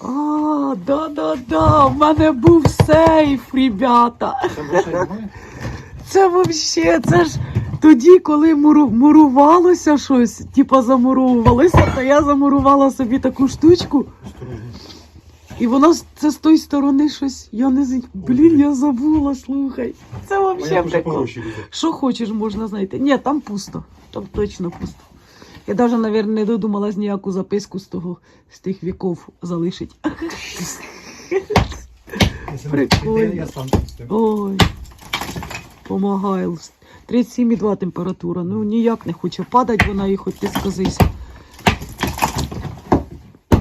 А, да-да-да, в мене був сейф, ребята. Це вообще, це ж тоді, коли муру, мурувалося щось, типа замуровувалося, то я замурувала собі таку штучку, і воно з- це з тої сторони щось. Я не знаю. Блін, я забула, слухай. Це прикол. Що хочеш, можна знайти. Ні, там пусто. Там точно пусто. Я навіть, мабуть, не додумалась ніяку записку з того, з тих віков залишить. Прикольно. Ой, помагаю. 37,2 температура. Ну ніяк не хоче падати, вона і хоч ти сказися.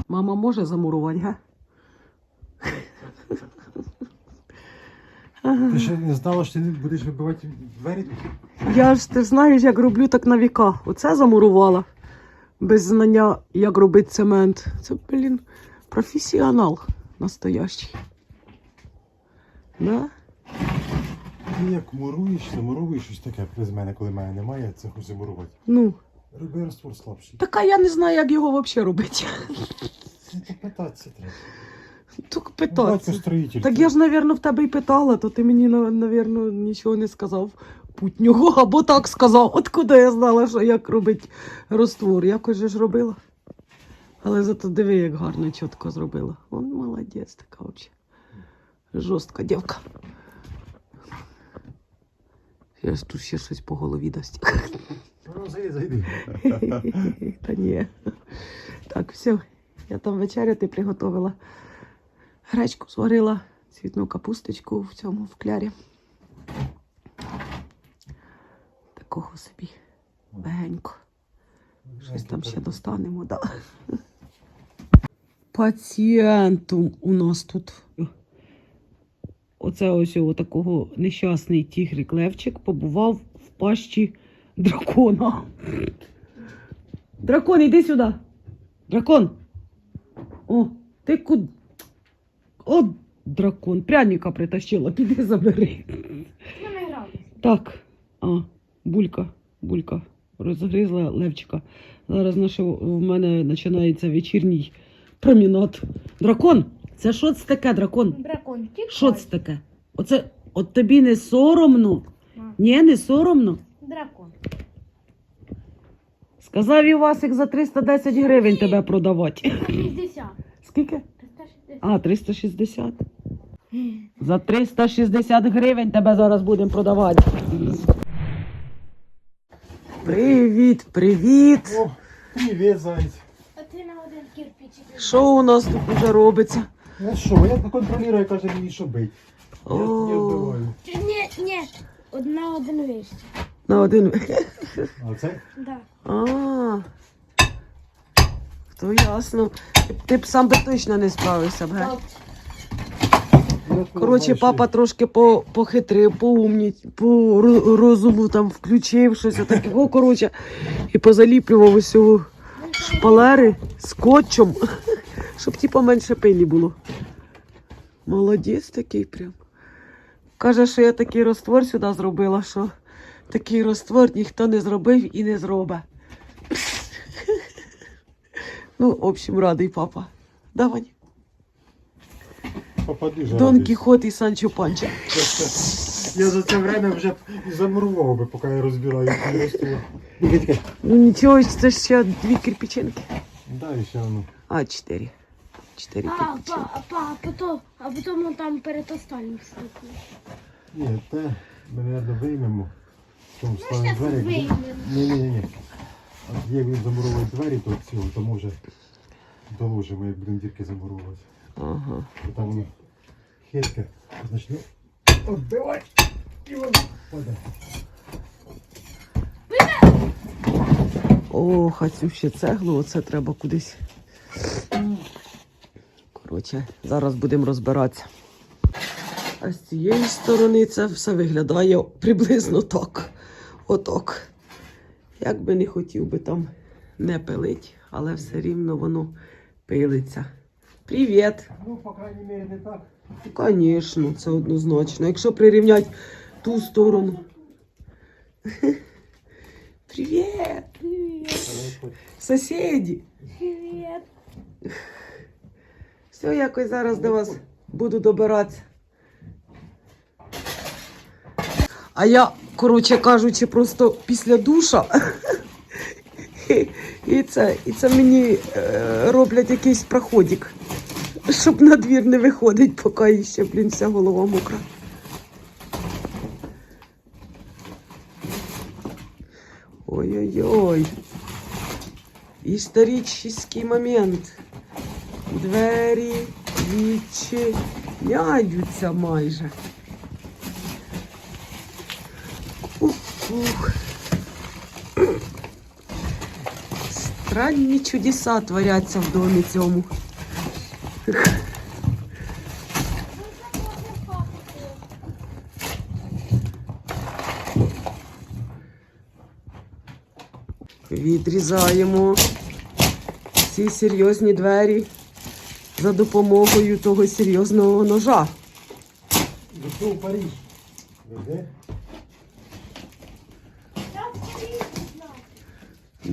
Мама може замурувати, га? Ти ще не знала, що ти будеш вибивати двері? Я ж ти знаєш, як роблю так на віка. Оце замурувала. Без знання, як робити цемент. Це, блін, професіонал настоящий. Да? Ти як муруєш, замуровуєш щось таке без мене, коли мене немає, це хоч замурувати. Ну, Роби раствор слабший. так я не знаю, як його взагалі робити. Ну, то питатися треба. Так Ну, питатися. Батько строїтель. Так я ж, напевно, в тебе й питала, то ти мені, напевно, нічого не сказав путнього, або так сказав. Откуда я знала, що як робить розтвор. Якось же ж робила. Але зато диви, як гарно чітко зробила. Он молодець така взагалі. Жорстка дівка. Я ж тут ще щось по голові дасть. Ну, зайди, зайди. Та ні. Так, все. Я там вечеряти приготувала. Гречку зварила, цвітну капусточку в цьому в клярі. Такого собі легенько. Щось там ще достанемо, да. Пацієнтум у нас тут. Оце ось о, такого нещасний тігрик Левчик побував в пащі дракона. Дракон, іди сюди. Дракон. О, ти куди? О, дракон. Пряника притащила, піди забери. Так. А, булька, булька. Розгризла Левчика. Зараз наше, в мене починається вечірній промінат. Дракон! Це що це таке, дракон? Дракон, тікай. Що це таке? Оце от тобі не соромно? А. Ні, не соромно. Дракон. Сказав Івасик за 310 гривень тебе продавати. 60. Скільки? 360. А, 360. За 360 гривень тебе зараз будемо продавати. Привіт, привіт. О, привіт, зайць. А ти на один кирпичик. Що у нас тут уже робиться? Ну що, я контролюю, каже мені, що бить. Я не вбиваю. Ні, ні. Одна один вище. на один. А це? Да. А, то ясно. Ти б сам би точно не справився б, ге? Коротше, папа трошки по, похитрив, поумніть, по розуму там включив щось отаке. Коротше, і позаліплював усю шпалери скотчем, щоб типу менше пилі було. Молодець такий прям. Каже, що я такий роствор сюди зробила, що такий роствор ніхто не зробив і не зробить. Ну, в общем, радий папа. Давай. Попади Дон Кіхот і Санчо Панча. Я за це время вже і замурував би, поки я розбираю. Ну. Ну нічого, це ж ще дві кирпичинки. Да, і ще воно. А, чотири. Чотири А, кирпичинки. па, а, па, а потім, а потім там перед останнім стукнеш. Ні, те ми, мабуть, виймемо. Тому Ну, ставимо щас двері. виймемо. Ні, ні, ні, ні. Як він замуровує двері, то цього, то може доложимо, як будемо дірки замуровувати. Ага. Там воно хитке. Значить, ну, отбивай. І воно паде. Ох, а цю ще цеглу, оце треба кудись. Коротше, зараз будемо розбиратися. А з цієї сторони це все виглядає приблизно так. Отак. Як би не хотів би там не пилить, але все рівно воно пилиться. Привіт! Ну, по крайній мірі, не так. Звісно, це однозначно. Якщо прирівняти ту сторону. Привіт! Привіт. Але хоч Сусіді! Привіт. Все, якось зараз до вас буду добиратися. А я, коротше кажучи, просто після душа. І, це, і це мені е, роблять якийсь проходик, щоб на двір не виходить, поки ще, блін, вся голова мокра. Ой-ой-ой. Історичний момент. Двері відчиняються майже. Ух-ух. Странні чудеса творяться в домі цьому. Відрізаємо ці серйозні двері за допомогою того серйозного ножа. Париж?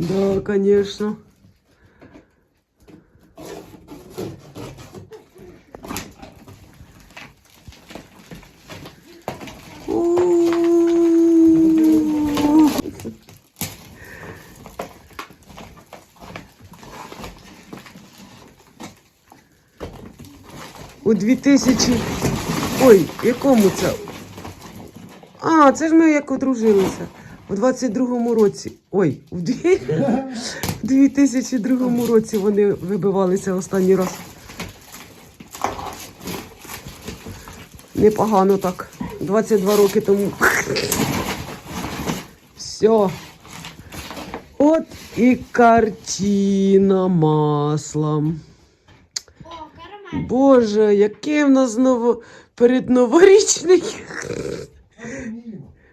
Да, конечно. У-у-у. 2000... Ой, якому це? А, це ж ми як одружилися. У 22-му році. Ой, у 2002 році вони вибивалися останній раз. Непогано так. 22 роки тому. Все. От і картина маслом. Боже, який в нас знову передноворічний.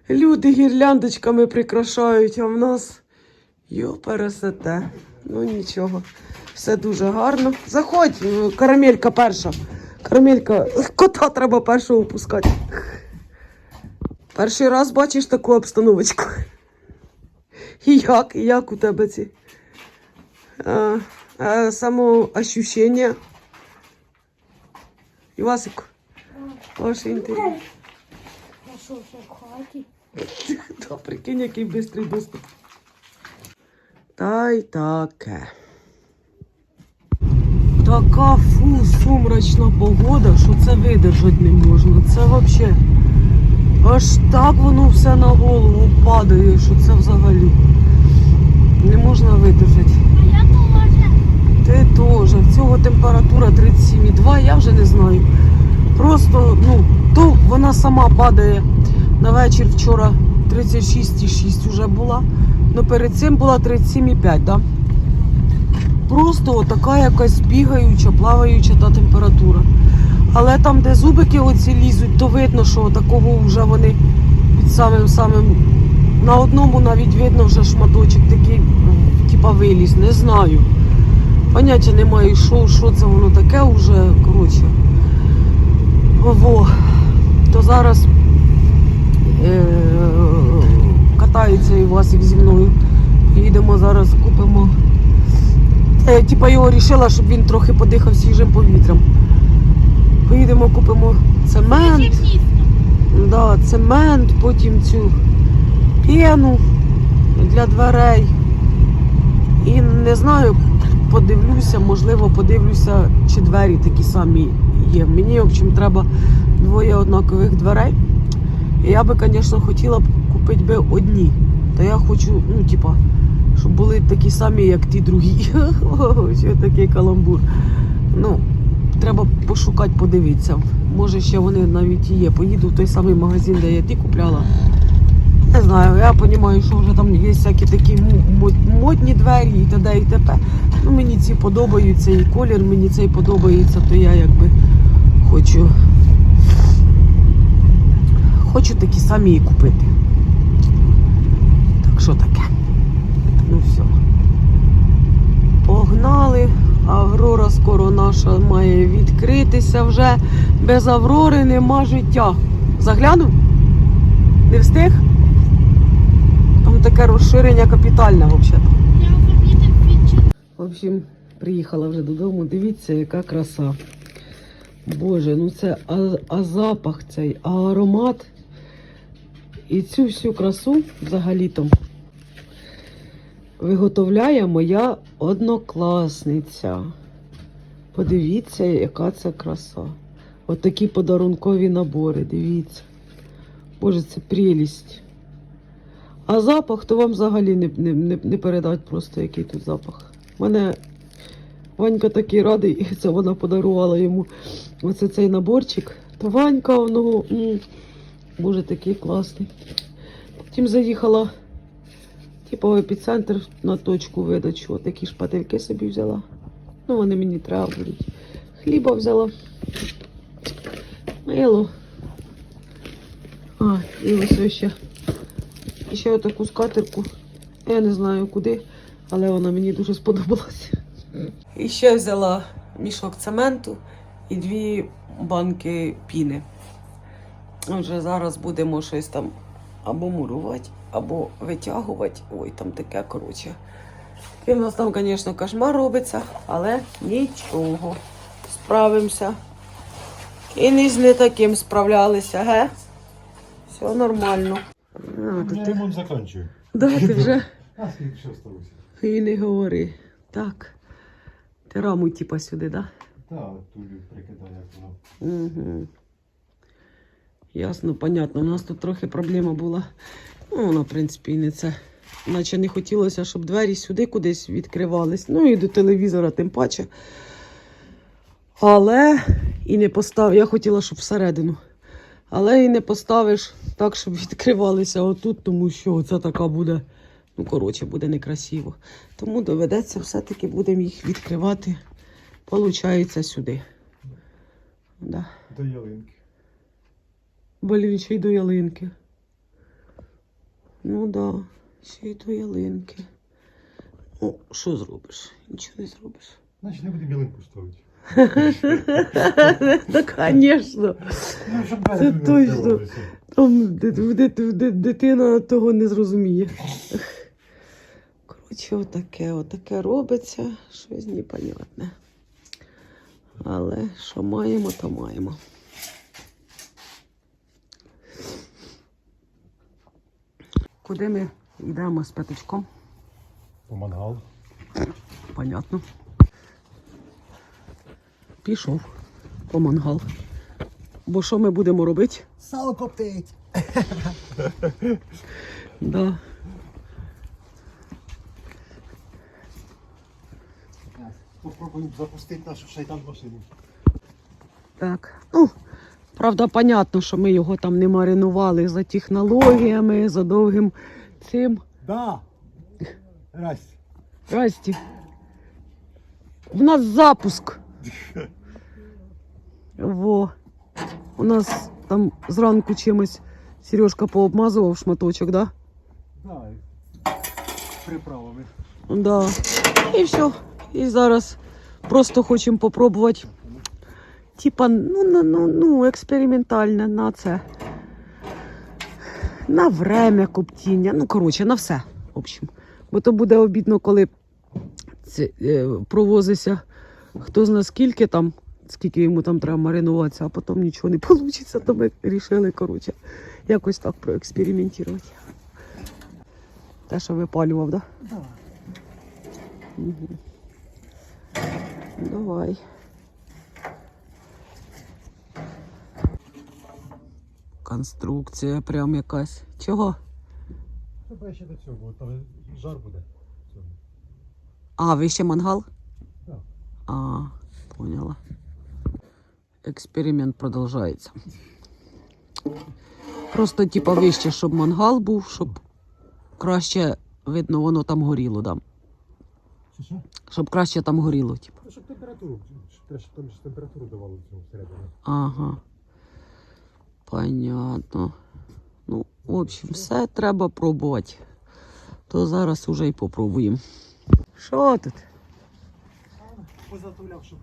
Люди гірляндочками прикрашають, а в нас йо пересете. Ну нічого. Все дуже гарно. Заходь, е, карамелька перша. Карамелька, кота треба першого пускати. Перший раз бачиш таку обстановочку. І як, і як у тебе ці? А, а, самоощущення. Івасику, ваше інтерв'ю. Що, в хаті? Та прикинь, який бистрий доступ. Та й таке. Така фу, сумрачна погода, що це видержати не можна. Це взагалі. Аж так воно все на голову падає, що це взагалі не можна видержати. Я теж. Ти теж. В цього температура 37,2, я вже не знаю. Просто, ну, то вона сама падає на вечір вчора 36,6 вже була. Ну перед цим була 37,5, да? Просто така якась бігаюча, плаваюча та температура. Але там, де зубики оці лізуть, то видно, що такого вже вони під самим самим на одному навіть видно вже шматочок такий, типа виліз, не знаю. Поняття немає, що, що це воно таке вже, коротше. Во. То зараз е- катається Івасик зі мною. Їдемо зараз, купимо. Е, типа його рішила, щоб він трохи подихав свіжим повітрям. Поїдемо, купимо цемент. Да, цемент, потім цю пену для дверей. І не знаю, подивлюся, можливо, подивлюся, чи двері такі самі є. Мені, в общем, треба двоє однакових дверей. Я би, звісно, хотіла б купити би одні. Та я хочу, ну, типа, щоб були такі самі, як ті другі. Що такий каламбур. Ну, треба пошукати, подивитися. Може, ще вони навіть є. Поїду в той самий магазин, де я ті купляла. Не знаю, я розумію, що вже там є всякі такі модні двері і т.д. і т.п. Ну, мені ці подобаються, і колір мені цей подобається, то я якби хочу. Хочу такі самі і купити. Так що таке? Ну все. Погнали. Аврора скоро наша має відкритися вже. Без Аврори нема життя. Заглянув? Не встиг? Там таке розширення капітальне взагалі. В общем, приїхала вже додому. Дивіться, яка краса. Боже, ну це а, а запах цей, а аромат. І цю всю красу взагалі-то виготовляє моя однокласниця. Подивіться, яка це краса. От такі подарункові набори, дивіться. Боже, це прелість. А запах, то вам взагалі не, не, не, передать просто, який тут запах. Мене Ванька такий радий, це вона подарувала йому оце цей наборчик. То Ванька, ну, боже, такий класний. Потім заїхала, типу, в епіцентр на точку видачу. Такі шпательки собі взяла. Ну, вони мені треба будуть. Хліба взяла. Мило. А, і ось ще. І ще отаку скатерку. Я не знаю куди, але вона мені дуже сподобалася. І ще взяла мішок цементу і дві банки піни. Вже зараз будемо щось там або мурувати, або витягувати. Ой, там таке коротше. І в нас там, звісно, кошмар робиться, але нічого. Справимося. І не з не таким справлялися, ге? Все нормально. А, Я ти... ремонт закінчую. Да, ти вже А скільки ще осталося? і не говори. Так. Ти раму типа сюди, да? Так, тулю прикидаю, як воно. Угу. Ясно, понятно. У нас тут трохи проблема була. Ну, вона, в принципі, і не це. Наче не хотілося, щоб двері сюди кудись відкривались. Ну і до телевізора тим паче. Але і не постав. Я хотіла, щоб всередину. Але і не поставиш так, щоб відкривалися отут, тому що це така буде. Ну, коротше, буде некрасиво. Тому доведеться все-таки будемо їх відкривати. Получається сюди. Да. До ялинки. Ще й до ялинки. Ну да, ще й до ялинки. Ну, що зробиш? Нічого не зробиш. Значить, не будемо ялинку ставити. Так, звісно. Ну, Це точно. Там ди- ди- ди- ди- дитина того не зрозуміє. Коротше, отаке, отаке робиться, щось непонятне. Але що маємо, то маємо. Куди ми йдемо з п'ятачком? По мангал. Понятно. Пішов по мангал. Бо що ми будемо робити? Сало коптить. Да. Попробуємо запустити нашу шайтан машину. Так. Ну, правда, понятно, що ми його там не маринували за технологіями, за довгим цим. Да. Раз. Расті. В нас запуск. Во. У нас там зранку чимось Сережка пообмазував шматочок, да? Да. Приправами. Да. І все. І зараз просто хочемо попробувати. Типа, ну, ну, ну, ну, експериментальне на це. На время коптіння. Ну, коротше, на все. В общем. Бо то буде обідно, коли це, е, провозиться хто зна скільки там, скільки йому там треба маринуватися, а потім нічого не вийде, то ми вирішили, коротше, якось так проекспериментувати. Те, що випалював, так? Да? Да. Угу. Давай. Конструкція прям якась. Чого? Треба ще до цього, бо там жар буде. А, ви ще мангал? Так. А, поняла. Експеримент продовжується. Просто, типа, вище, щоб мангал був, щоб краще видно, воно там горіло, да. Що? Щоб краще там горіло, типу. Щоб температуру, щоб, щоб там температуру давало всередині. Ага. Понятно. Ну, в общем, все треба пробувати. То зараз уже і попробуємо. Що тут? Позатуляв, щоб.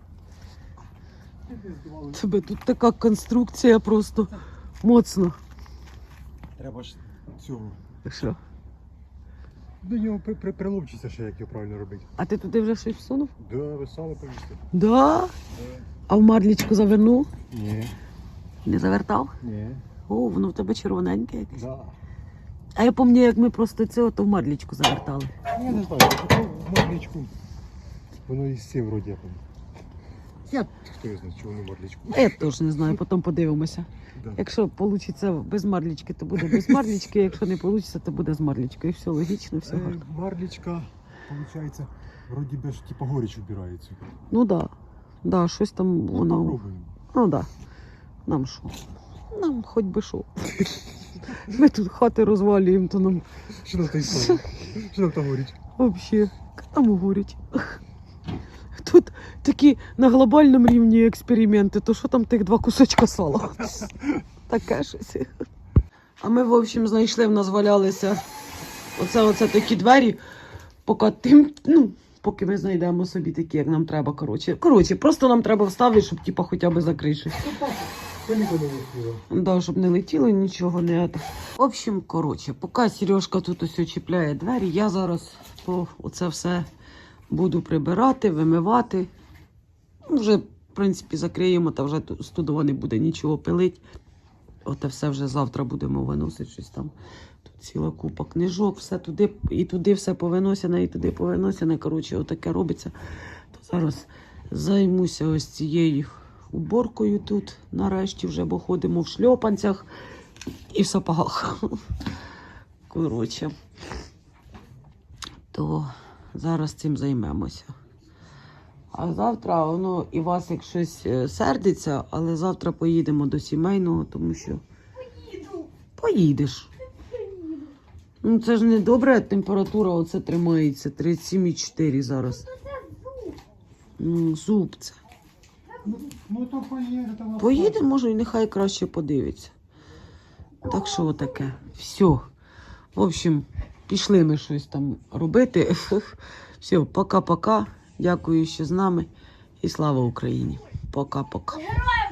Тебе тут така конструкція просто моцна. Треба ж цього. Що? До нього при, при, приловчиться ще, як його правильно робити. А ти туди вже щось всунув? Да, ви сало повісти. Да. А в марлічку завернув? Ні, Не завертав? ні, О, воно в тебе червоненьке якесь. да. А я пам'ятаю, як ми просто цього то в марлічку завертали. Я не знаю, таку марлічку. Воно і сів вроді я пам'ятаю. Я хто його знає, чого не марлічку. Я теж не знаю, потім подивимося. Да. Якщо вийде без марлічки, то буде без марлічки, якщо не вийде, то буде з марлічкою. Все логічно, все Е. Марлічка, виходить, вроді би ж типа горіч вбирається. Ну так. Да. Да, щось там Ну, воно. Ну так. Да. Нам що? Нам хоч би що. Ми тут хати розвалюємо, то нам Що нам та? Що нам та горіч? взагалі там горять. Тут такі на глобальному рівні експерименти, то що там тих два кусочка сала? Таке щось. А ми, в общем, знайшли, в нас валялися оце, оце такі двері, поки тим, ну, поки ми знайдемо собі такі, як нам треба. Коротше, коротше просто нам треба вставити, щоб типа, хоча б закрити Да, щоб не летіло нічого, не. В общем, коротше, поки Сережка тут ось чіпляє двері, я зараз оце все буду прибирати, вимивати. Ну, Вже, в принципі, закриємо, та вже ту- студова не буде нічого пилить. Оте все вже завтра будемо виносити щось там. Тут ціла купа книжок, все туди і туди все повиносяне, і туди повиносяне. Коротше, отаке робиться. То зараз займуся ось цією уборкою тут. Нарешті вже, бо ходимо в шльопанцях і в сапогах. Коротше, то зараз цим займемося. А завтра воно і вас як щось е, сердиться, але завтра поїдемо до сімейного, тому що Їду. поїдеш. Ну це ж не добре, температура оце тримається 37,4 зараз. М, Зуб це. Ну то поїде там. Поїде, може, і нехай краще подивиться. Так що отаке. Все. В общем, пішли ми щось там робити. Все, пока-пока. Дякую, що з нами. І слава Україні. Пока-пока. Героям